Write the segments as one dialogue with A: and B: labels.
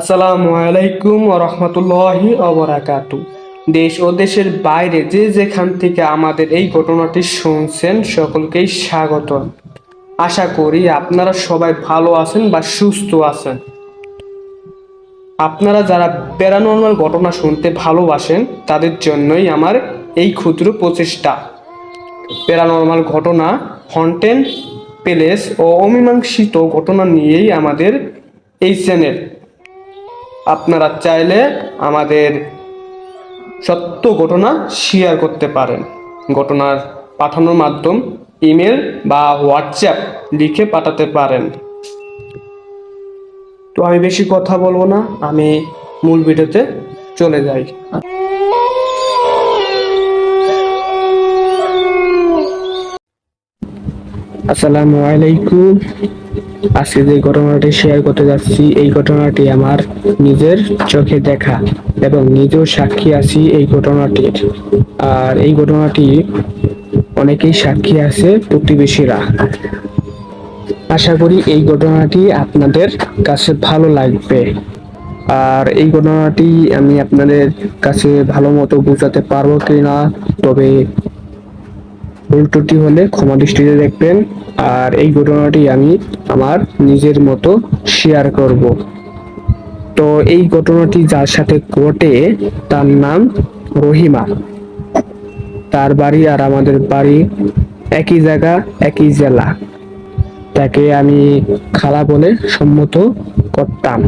A: আসসালামু আলাইকুম রহমতুল্লাহি অবরাকাতু দেশ ও দেশের বাইরে যে যেখান থেকে আমাদের এই ঘটনাটি শুনছেন, সকলকেই স্বাগত আশা করি আপনারা সবাই ভালো আছেন বা সুস্থ আছেন। আপনারা যারা প্যারানর্মাল ঘটনা শুনতে ভালোবাসেন, তাদের জন্যই আমার এই ক্ষুদ্র প্রচেষ্টা। প্যারানর্মাল ঘটনা হন্টেন প্যালেস ও অমীমাংসিত ঘটনা নিয়েই আমাদের এই চ্যানেল। আপনারা চাইলে আমাদের সত্য ঘটনা শেয়ার করতে পারেন। ঘটনার পাঠানোর মাধ্যম ইমেল বা হোয়াটসঅ্যাপ লিখে পাঠাতে পারেন। তো আমি বেশি কথা বলব না, আমি মূল ভিডিওতে চলে যাই। আসসালামু আলাইকুম। আজকে যে ঘটনাটি শেয়ার করতে যাচ্ছি, এই ঘটনাটি আমার নিজের চোখে দেখা এবং নিজেও সাক্ষী আছি এই ঘটনাটির। আর এই ঘটনাটি অনেকেই সাক্ষী আছে প্রতিবেশীরা। আশা করি এই ঘটনাটি আপনাদের কাছে ভালো লাগবে। আর এই ঘটনাটি আমি আপনাদের কাছে ভালো মতো বোঝাতে পারব কিনা, তবে ভুল ত্রুটি হলে ক্ষমা দৃষ্টিতে দেখবেন। আর এই ঘটনাটি আমি আমার নিজের মতো শেয়ার করব। তো এই ঘটনাটি যার সাথে ঘটে, তার নাম রহিমা। তার বাড়ি আর আমাদের বাড়ি একই জায়গা, একই জেলা। তাকে আমি খালা বলে সম্মত করতাম।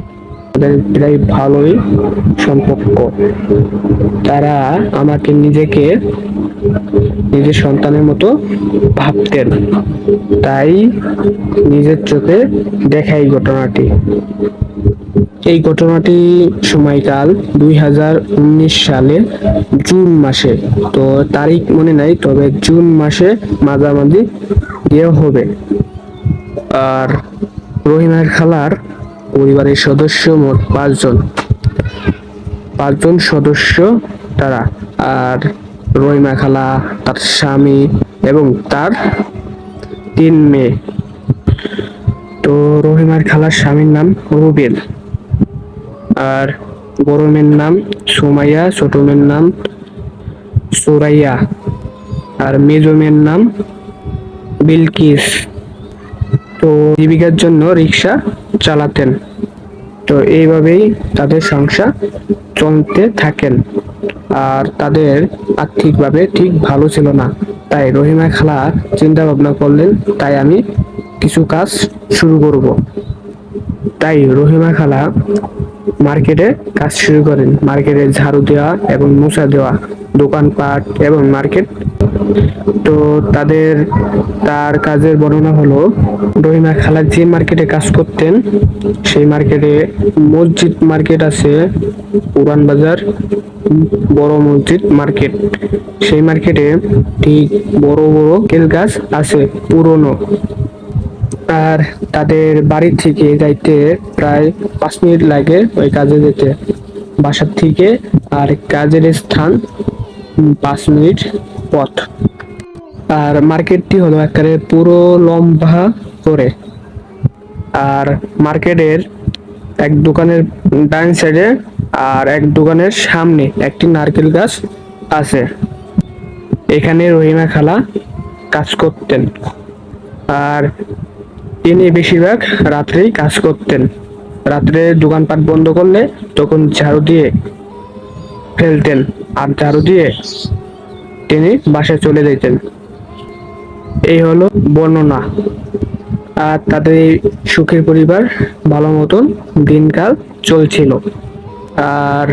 A: তাদের প্রায় ভালোই সম্পর্ক। তারা আমাকে নিজেকে নিজের সন্তানের মতো ভাবতেন। তাই নিজের চোখে দেখা এই ঘটনাটি। এই ঘটনাটি সময়কাল দুই হাজার উনিশ সালে জুন মাসে। তো তারিখ মনে নাই, তবে জুন মাসে মাঝামাঝি দিয়ে হবে। আর রহিমার খালার পরিবারের সদস্য মোট পাঁচজন। পাঁচজন সদস্য তারা। আর রহিমা খালা, তার স্বামী এবং তার তিন মেয়ে। তো রহিমার খালার স্বামীর নাম রুবেল। আর বড় মেয়ের নাম সুমাইয়া, ছোট মেয়ের নাম সুরাইয়া। আর মেজো মেয়ের নাম বিলকিস। তো জীবিকার জন্য রিক্সা চালাতেন। তো এইভাবেই তাদের সংসার চলতে থাকেন। আর তাদের আর্থিকভাবে ঠিক ভালো ছিল না। তাই রহিমা খালা চিন্তা ভাবনা করলেন, তাই আমি কিছু কাজ শুরু করব। তাই রহিমা খালা মার্কেটে কাজ শুরু করেন। মার্কেটে ঝাড়ু দেওয়া এবং মোছা দেওয়া, দোকানপাট এবং মার্কেট। তো তাদের, তার কাজের বর্ণনা হলো, রহিমা খালা যে মার্কেটে কাজ করতেন, সেই মার্কেটে মসজিদ মার্কেট আছে পুরান বাজার, বড় মসজিদ মার্কেট। সেই মার্কেটে ঠিক বড় বড় কেল গাছ আছে, পুরনো। আর তাদের বাড়ি থেকে যাইতে প্রায় পাঁচ মিনিট লাগে ওই কাজে যেতে। বাসার থেকে আর কাজের স্থান পাঁচ মিনিট পথ। আর মার্কেটটি হলো একেবারে পুরো লম্বা করে। আর মার্কেটের এক দোকানের ডান সাইডে আর এক দোকানের সামনে একটি নারকেল গাছ আছে। এখানে রহিমা খালা কাজ করতেন। আর তিনি বেশিরভাগ রাত্রেই কাজ করতেন। রাত্রে দোকানপাট বন্ধ করলে তখন ঝাড়ু দিয়ে ফেলতেন আর ঝাড়ু দিয়ে তিনি বাসায় চলে যেতেন। এই হলো বর্ণনা। আর তাদের এই সুখের পরিবার ভালো মতন দিনকাল চলছিল। আর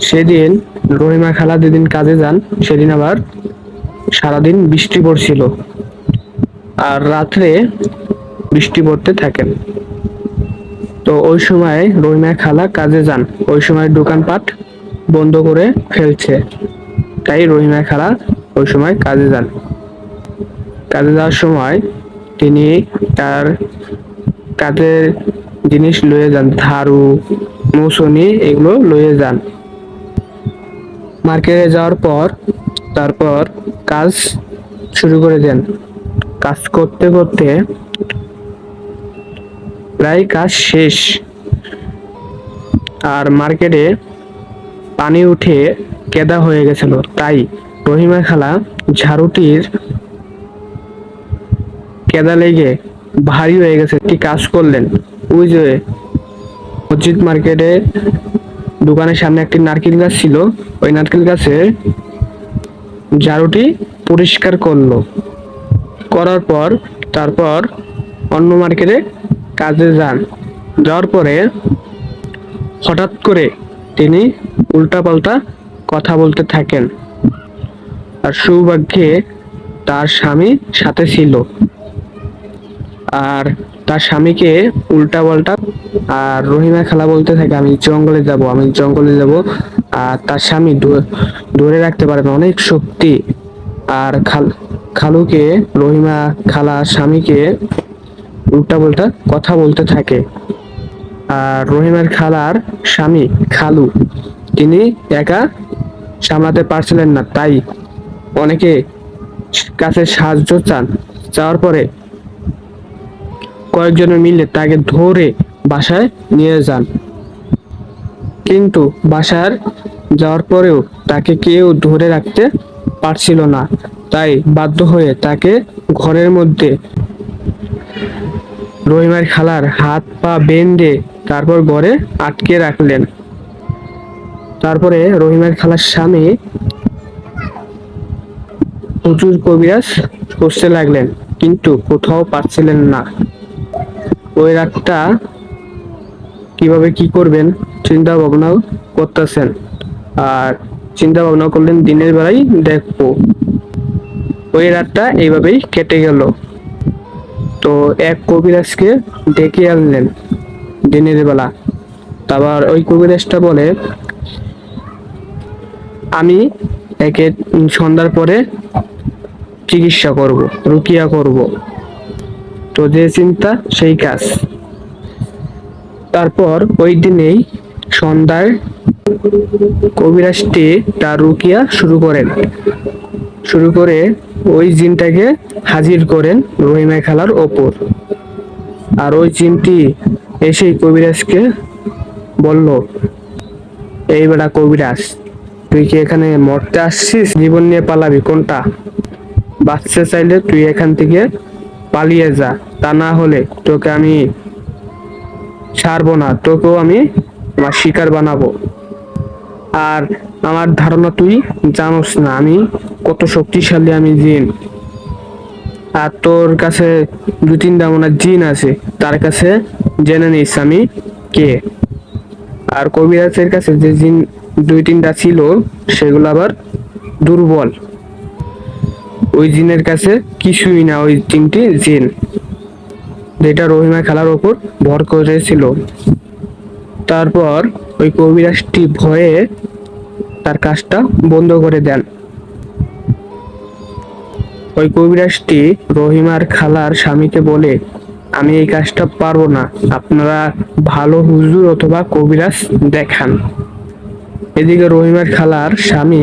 A: সেদিন রহিমা খালা যেদিন কাজে যান, সেদিন আবার সারাদিন বৃষ্টি পড়ছিল। আর রাত্রে বৃষ্টি পড়তে থাকেন। তো ওই সময় রহিমা খালা কাজে যান। ওই সময় দোকানপাট বন্ধ করে ফেলছে। তাই রহিমা খালা ওই সময় কাজে যান। কাজে যাওয়ার সময় তিনি তার কাজের জিনিস লয়ে যান। ধারু মৌসুমি এগুলো লয়ে যান। মার্কেটে যাওয়ার পর, তারপর কাজ শুরু করে দেন। কাজ করতে করতে প্রায় কাজ শেষ। আর মার্কেটে পানি উঠে কেদা হয়ে গেছিল। তাই রহিমা খালা ঝাড়ুটির কেদা লেগে ভারী হয়ে গেছে। কি কাজ করলেন? ওই যে মসজিদ মার্কেটে দোকানের সামনে একটি নারকেল গাছ ছিল। ওই নারকেল গাছে ঝাড়ুটি পরিষ্কার করল। করার পর তারপর অন্য মার্কেটে কাজে যান। যাওয়ার পরে হঠাৎ করে তিনি উল্টাপাল্টা কথা বলতে থাকেন। আর সৌভাগ্যে তার স্বামী সাথে ছিল। আর তার স্বামীকে উল্টা পাল্টা আর রহিমা খালা বলতে থাকে, আমি জঙ্গলে যাব, আমি জঙ্গলে যাব। আর তার স্বামী ধরে রাখতে পারে না। অনেক শক্তি। আর খাল, খালুকে, রহিমা খালা স্বামীকে উল্টা পাল্টা কথা বলতে থাকে। আর রহিমের খালার স্বামী খালু। তিনি একা সামলাতে পারছিলেন না, তাই অনেকে কাছে সাহায্য চান। চাওয়ার পরে কয়েকজনে মিলে তাকে ধরে বাসায় নিয়ে যান। কিন্তু বাসার যাওয়ার পরেও তাকে কেউ ধরে রাখতে পারছিল না, তাই বাধ্য হয়ে তাকে ঘরের মধ্যে রহিমার খালার হাত পা বেঁধে তারপর ঘরে আটকে রাখলেন। তারপরে রহিমার খালার স্বামী প্রচুর কবিরাজ করতে লাগলেন, কিন্তু কোথাও পাচ্ছিলেন না। ওই রাতটা কীভাবে কি করবেন চিন্তা ভাবনাও করতেছেন, আর চিন্তা ভাবনা করলেন দিনের বেলায় দেখব। ওই রাতটা এইভাবেই কেটে গেল। তো এক কবিরাজকে ডেকে আনলেন দিনের বেলা। তারপর ওই কবিরাজটা বলে, আমি একে সন্ধ্যার পরে চিকিৎসা করব, রুকিয়া করব। তো যে চিন্তা সেই কাজ। তারপর ওই দিনেই সন্ধ্যায় কবিরাজটি তার রুকিয়া শুরু করেন। শুরু করে ওই জিনটাকে হাজির করেন রহিমা খালার ওপর। আর ওই জিনটি এসেই কবিরাজকে বলল, এই বেটা কবিরাজ, তুই কি এখানে মরতে আসছিস? জীবন নিয়ে পালাবি কোনটা? বাঁচতে চাইলে তুই এখান থেকে পালিয়ে যা। তা না হলে তোকে আমি ছাড়বো না, তোকেও আমি আমার শিকার বানাবো। আর আমার ধারণা তুই জানোস না, আমি কত শক্তিশালী, আমি জিন। আর তোর কাছে দু তিনটা মনে জিন আছে, তার কাছে জেনে নিস আমি কে। আর কবিরাজের কাছে যে জিন দুই তিনটা ছিল, সেগুলো আবার দুর্বল। ওই জিনের কাছে কিছুই না, ওই তিনটি জিন, যেটা রহিমা খেলার ওপর ভর করেছিল। তারপর ওই কবিরাজটি ভয়ে তার কাজটা বন্ধ করে দেন। ওই কবিরাজটি রহিমার খালার স্বামীকে বলে, আমি এই কাজটা পারব না। আপনারা ভালো হুজুর অথবা কবিরাজ দেখান। এদিকে রহিমার খালার স্বামী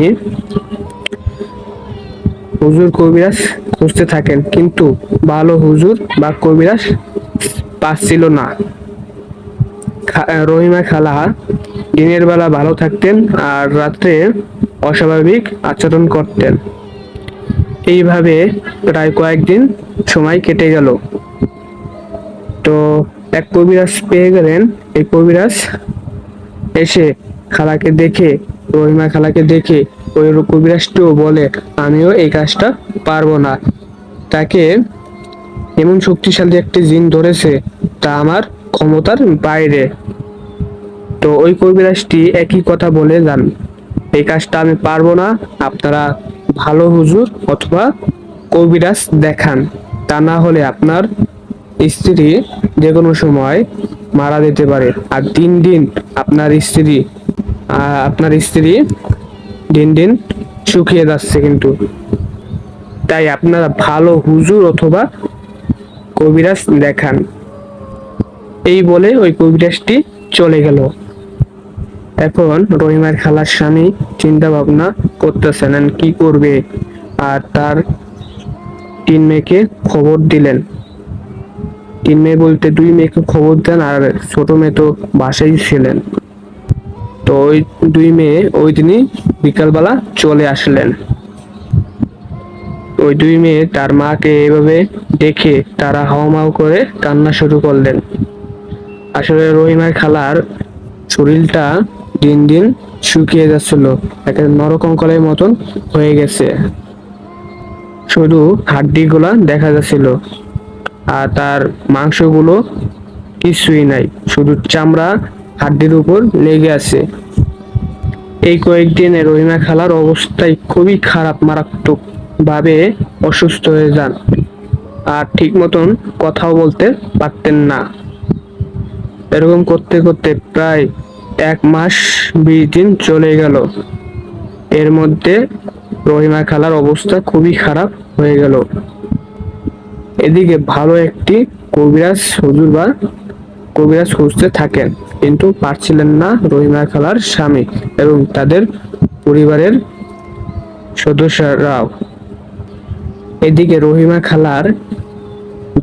A: হুজুর কবিরাজ খুঁজতে থাকেন, কিন্তু ভালো হুজুর বা কবিরাজ পাচ্ছিল না। রহিমা খালা দিনের বেলা ভালো থাকতেন আর রাত্রে অস্বাভাবিক আচরণ করতেন। এইভাবে প্রায় কয়েকদিন সময় কেটে গেল। তো এক কবিরাজ পেয়ে গেলেন। এই কবিরাজ এসে খালাকে দেখে, রহিমা খালাকে দেখে ওই কবিরাজটিও বলে, আমিও এই কাজটা পারব না। তাকে এমন শক্তিশালী একটি জিন ধরেছে, তা আমার ক্ষমতার বাইরে। তো ওই কবিরাজটি একই কথা বলে যান, এই কাজটা আমি পারব না। আপনারা ভালো হুজুর অথবা কবিরাজ দেখান। তা না হলে আপনার স্ত্রী যে কোনো সময় মারা যেতে পারে। আর দিন দিন আপনার স্ত্রী আপনার স্ত্রী দিন দিন শুকিয়ে যাচ্ছে কিন্তু। তাই আপনারা ভালো হুজুর অথবা কবিরাজ দেখান। এই বলে ওই কবিরাজটি চলে গেল। এখন রহিমার খালার স্বামী চিন্তা ভাবনা করতেছেন কি করবে? আর তার তিন মেয়েকে খবর দিলেন। তিন মেয়ে বলতে দুই মেয়েকে খবর দেন আর ছোট মেয়ে তো বাসায় ছিলেন। তো ওই দুই মেয়ে ওই দিনই বিকালবেলা চলে আসলেন। ওই দুই মেয়ে তার মাকে এভাবে দেখে তারা হাওমাও করে কান্না শুরু করলেন। আসলে রহিমার খালার শরীরটা দিন দিন শুকিয়ে যাচ্ছিল। একটা নরকঙ্কলের মতন হয়ে গেছে। শুধু হাড্ডিগুলা দেখা যাচ্ছিল। আর তার মাংসগুলো কিছুই নাই। শুধু চামড়া হাড্ডির উপর লেগে আছে। এই কয়েকদিনে রহিমা খালার অবস্থায় খুবই খারাপ মারাত্মক ভাবে অসুস্থ হয়ে যান। আর ঠিক মতন কথাও বলতে পারতেন না। এরকম করতে করতে প্রায় এক মাস বিশ দিন চলে গেল। এর মধ্যে রহিমা খালার অবস্থা খুবই খারাপ হয়ে গেল। এদিকে ভালো একটি কবিরাজ হুজুর বা কবিরাজ খুঁজতে থাকেন, কিন্তু পারছিলেন না রহিমা খালার স্বামী এবং তাদের পরিবারের সদস্যরাও। এদিকে রহিমা খালার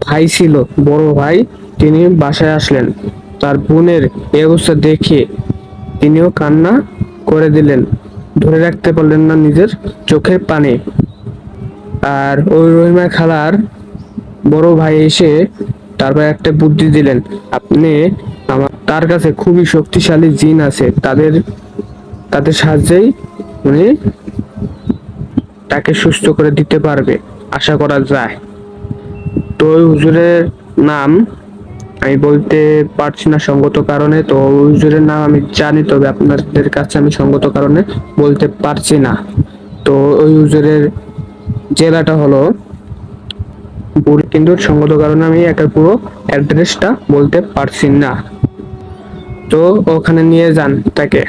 A: ভাই ছিল, বড় ভাই, তিনি বাসায় আসলেন। তার বোনের এই অবস্থা দেখে তিনিও কান্না করে দিলেন। ধরে রাখতে পারলেন না নিজের চোখের পানি। আর ওই রহিমা খালার বড় ভাই এসে তারপর একটা বুদ্ধি দিলেন, আপনি আমার, তার কাছে খুবই শক্তিশালী জিন আছে, তাদের তাদের সাহায্যেই উনি তাকে সুস্থ করে দিতে পারবে, আশা করা যায়। তো ওই হুজুরের নাম আমি বলতে পারছি না সঙ্গত কারণে, তো হুজুরের নাম আমি জানি, তবে আপনাদের কাছে আমি সঙ্গত কারণে বলতে পারছি না। তো ওই হুজুরের জেলাটা হলো কিন্তু সঙ্গত কারণে আমি একটা পুরো অ্যাড্রেসটা বলতে পারছি না। তো ওখানে নিয়ে যান তাকে।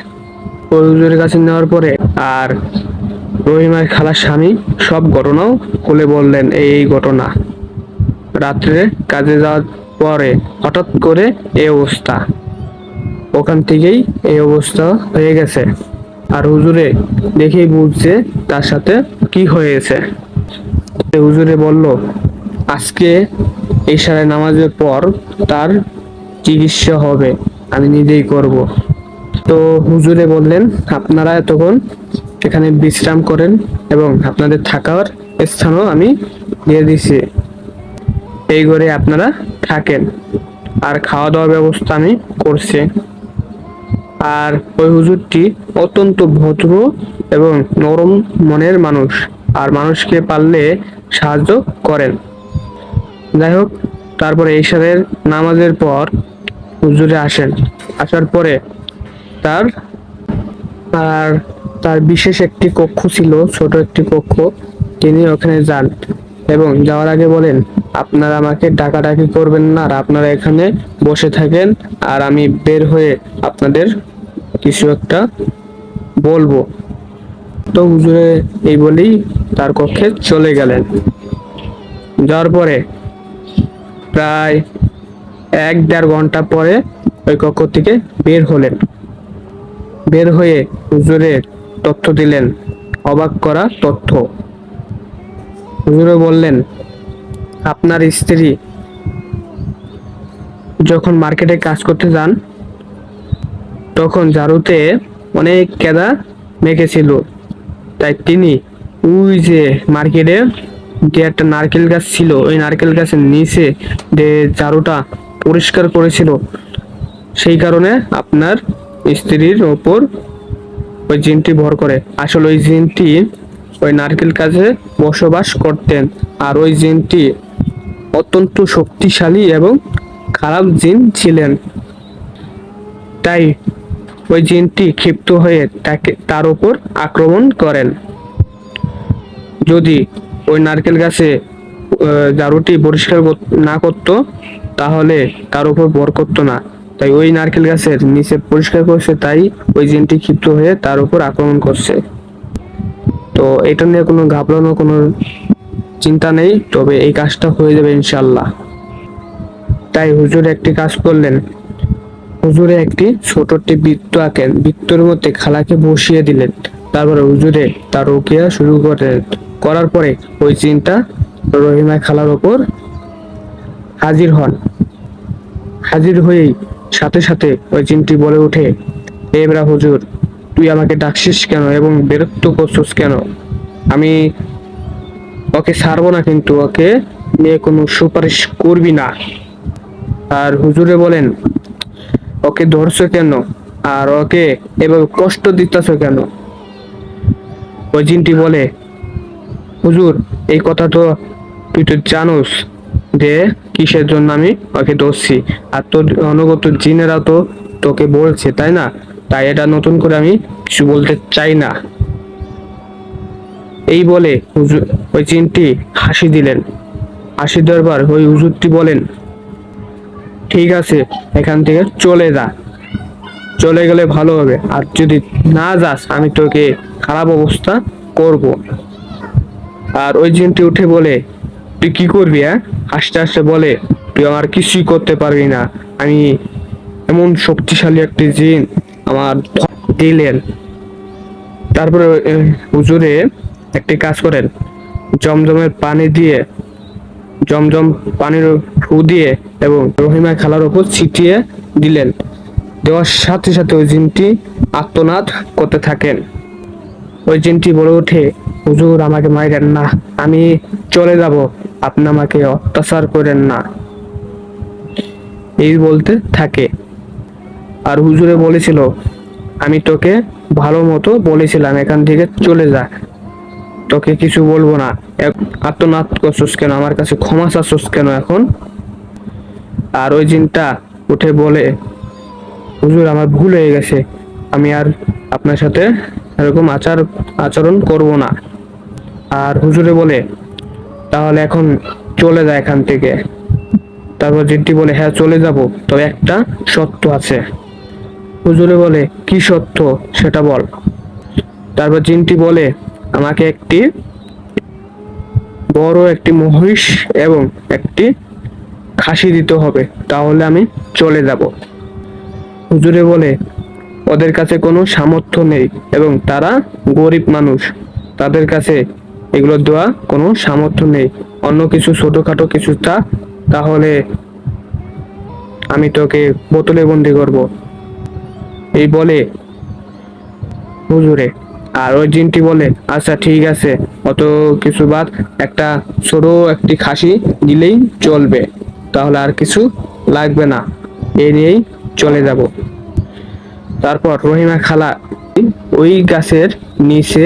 A: ওই হুজুরের কাছে নেওয়ার পরে আর রহিমার খালার স্বামী সব ঘটনাও খুলে বললেন এই ঘটনা। রাত্রে কাজে যাওয়ার পরে হঠাৎ করে এই অবস্থা। ওখান থেকেই এই অবস্থা হয়ে গেছে। আর হুজুরে দেখেই বুঝছে তার সাথে কি হয়েছে। হুজুরে বলল, আজকে এই সারে নামাজের পর তার চিকিৎসা হবে, আমি নিজেই করব। তো হুজুরে বললেন, আপনারা তখন এখানে বিশ্রাম করেন এবং আপনাদের থাকার স্থানও আমি দিয়ে দিছি। এই ঘরে আপনারা থাকেন। আর খাওয়া দাওয়ার ব্যবস্থা আমি করছি। আর ওই হুজুরটি অত্যন্ত ভদ্র এবং নরম মনের মানুষ। আর মানুষকে পারলে সাহায্য করেন। যাই হোক, তারপরে ঈশারের নামাজের পর হুজুরে আসেন। আসার পরে তার, আর তার বিশেষ একটি কক্ষ ছিল, ছোট একটি কক্ষ। তিনি ওখানে যান এবং যাওয়ার আগে বলেন আপনারা আমাকে ডাকাডাকি করবেন না আর আপনারা এখানে বসে থাকেন আর আমি বের হয়ে আপনাদের কিছু একটা বলব। তো হুজুরে এই বলেই তার কক্ষে চলে গেলেন। যাওয়ার পরে প্রায় এক দেড় ঘণ্টা পরে ওই কক্ষ থেকে বের হলেন। বের হয়ে হুজুরের তথ্য দিলেন। অবাক করা তথ্য। হুজুরে বললেন আপনার স্ত্রী যখন মার্কেটে কাজ করতে যান, তখন ঝাড়ুতে অনেক কেদা মেখেছিল। তাই তিনি ওই যে মার্কেটে যে একটা নারকেল গাছ ছিল, ওই নারকেল গাছের নিচে যে ঝাড়ুটা পরিষ্কার করেছিল, সেই কারণে আপনার স্ত্রীর ওপর ওই জিনটি ভর করে। আসলে ওই জিনটি ওই নারকেল গাছে বসবাস করতেন, আর ওই জিনটি অত্যন্ত শক্তিশালী এবং খারাপ জিন ছিলেন। তাই ওই জিনটি ক্ষিপ্ত হয়ে তাকে তার উপর আক্রমণ করেন। যদি ওই নারকেল গাছে ঝাড়ুটি পরিষ্কার কর- না করতো, তাহলে তার উপর বর করতো না। তাই ওই নারকেল গাছের নিচে পরিষ্কার করছে, তাই ওই জিনটি ক্ষিপ্ত হয়ে তার উপর আক্রমণ করছে। তো এটা নিয়ে কোনো ঘাবড়ানো কোনো চিন্তা নেই, তবে এই কাজটা হয়ে যাবে ইনশাল্লাহ তাই হুজুর একটি কাজ করলেন। হুজুরে একটি ছোট একটি বৃত্ত আঁকেন। বৃত্তর মধ্যে খালাকে বসিয়ে দিলেন। তারপরে হুজুরে তার রোকিয়া শুরু করেন। করার পরে ওই চিন্তা রহিমা খালার ওপর হাজির হন। হাজির হয়েই সাথে সাথে ওই চিনটি বলে ওঠে এবরা হুজুর, তুই আমাকে ডাকছিস কেন এবং বিরক্ত করছিস কেন? আমি ওকে ছাড়বো না, কিন্তু ওকে নিয়ে কোনো সুপারিশ করবি না। আর হুজুরে বলেন, ওকে ধরছো কেন? আর ওকে এভাবে কষ্ট দিতেছ কেন? ওই জিনটি বলে, হুজুর, এই কথা তো তুই তো জানোস যে কিসের জন্য আমি ওকে ধরছি। আর তোর অনুগত জিনেরা তো তোকে বলছে, তাই না? তাই এটা নতুন করে আমি কিছু বলতে চাই না। এই বলে ওই জিনটি হাসি দিলেন। হাসি দরবার ওই হুজুরটি বলেন, ঠিক আছে, এখান থেকে চলে যা। চলে গেলে ভালো হবে। আর যদি না যাস, আমি তোকে খারাপ অবস্থা করব। আর ওই জিনটি উঠে বলে, তুই কি করবি হ্যাঁ? হাসতে হাসতে বলে, তুই আমার কিছুই করতে পারবি না। আমি এমন শক্তিশালী একটি জিন আমার দিলেন। তারপরে হুজুরে একটি কাজ করেন। জমজমের পানি দিয়ে, জমজম পানির ফু দিয়ে এবং রহিমা খালার উপর ছিটিয়ে দিলেন। দেওয়ার সাথে সাথে ওই জিনটি আত্মনাদ করতে থাকেন। ওই জিনটি বলে ওঠে, হুজুর, আমাকে মাইরেন না। আমি চলে যাব। আপনি আমাকে অত্যাচার করেন না। এই বলতে থাকে। আর হুজুরে বলেছিল, আমি তোকে ভালো মতো বলেছিলাম, এখান থেকে চলে যা। তোকে কিছু বলব না। আত্মনাদ করছিস কেন? আমার কাছে ক্ষমা চাচ্ছিস কেন এখন? আর ওই জিনটা উঠে বলে, হুজুর, আমার ভুল হয়ে গেছে। আমি আর আপনার সাথে এরকম আচার, আচরণ করব না। আর হুজুরে বলে, তাহলে এখন চলে যায় এখান থেকে। তারপর জিনটি বলে হ্যাঁ চলে যাব, তবে একটা সত্য আছে। হুজুরে বলে, কি সত্য? সেটা বল। তারপর জিনটি বলে আমাকে একটি বড় একটি মহিষ এবং একটি খাসি দিতে হবে, তাহলে আমি চলে যাব। হুজুরে বলে, ওদের কাছে কোনো সামর্থ্য নেই এবং তারা গরিব মানুষ। তাদের কাছে এগুলো দেওয়া কোনো সামর্থ্য নেই। অন্য কিছু ছোটোখাটো কিছু তা, তাহলে আমি তোকে বোতলে বন্দি করব। এই বলে হুজুরে আর ওই জিনটি বলে আচ্ছা ঠিক আছে। অত কিছু বাদ, একটা ছোট একটি খাসি দিলেই চলবে। তাহলে আর কিছু লাগবে না। এই নিয়েই চলে যাব। তারপর রহিমা খালা ওই গাছের নিচে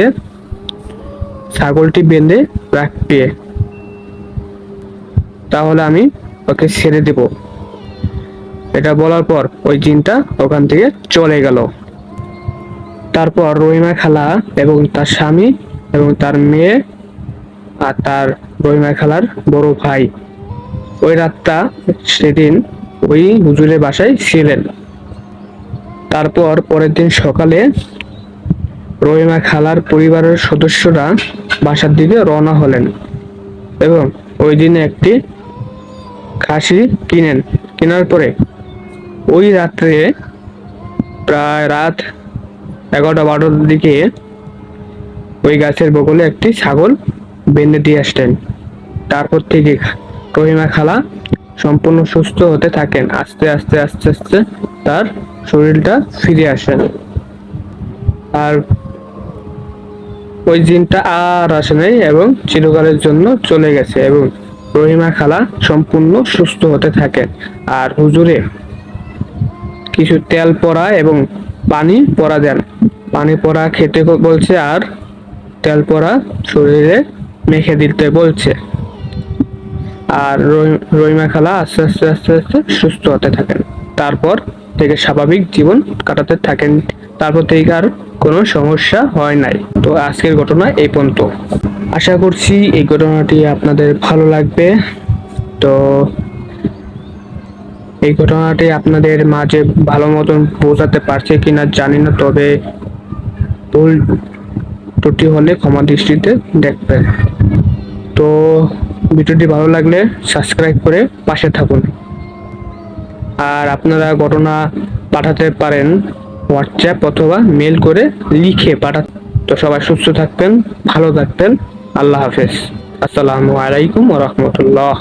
A: ছাগলটি বেঁধে রাখবে। তাহলে আমি ওকে ছেড়ে দেব। এটা বলার পর ওই জিনটা ওখান থেকে চলে গেল। তারপর রহিমা খালা এবং তার স্বামী এবং তার মেয়ে আর তার রহিমা খালার বড় ভাই। ওই রাতটা সেদিন ওই হুজুরের বাসায় ছিলেন। তারপর পরের দিন সকালে রহিমা খালার পরিবারের সদস্যরা বাসার দিকে রওনা হলেন এবং ওই দিনে একটি খাসি কিনেন। কেনার পরে ওই রাত্রে প্রায় রাত এগারোটা বারোটার দিকে ওই গাছের বগলে একটি ছাগল বেঁধে দিয়ে আসলেন। তারপর থেকে রহিমা খালা সম্পূর্ণ সুস্থ হতে থাকেন। আস্তে আস্তে আস্তে আস্তে তার শরীরটা ফিরে আসেন আর ওই জিনটা আর আসে নাই এবং চিরকালের জন্য চলে গেছে এবং রহিমা খালা সম্পূর্ণ সুস্থ হতে থাকেন। আর হুজুরে কিছু তেল পড়া এবং পানি পরা দেন। পানি পরা খেতে বলছে আর তেল পরা শরীরে মেখে দিতে বলছে। আর রহিমা খালা আস্তে আস্তে আস্তে আস্তে সুস্থ হতে থাকেন। তারপর থেকে স্বাভাবিক জীবন কাটাতে থাকেন। তারপর থেকে আর কোনো সমস্যা হয় নাই। তো আজকের ঘটনা এই পর্যন্ত। আশা করছি এই ঘটনাটি আপনাদের ভালো লাগবে। তো এই ঘটনাটি আপনাদের মাঝে ভালো মতন বোঝাতে পারছে কিনা জানি না, তবে ভুল ত্রুটি হলে ক্ষমা দৃষ্টিতে দেখবেন। তো ভিডিওটি ভালো লাগলে সাবস্ক্রাইব করে পাশে থাকুন। আর আপনারা ঘটনা পাঠাতে পারেন হোয়াটসঅ্যাপ অথবা মেল করে লিখে পাঠা তো সবাই সুস্থ থাকবেন, ভালো থাকবেন। আল্লাহ হাফেজ। আসসালামু আলাইকুম রহমতুল্লাহ।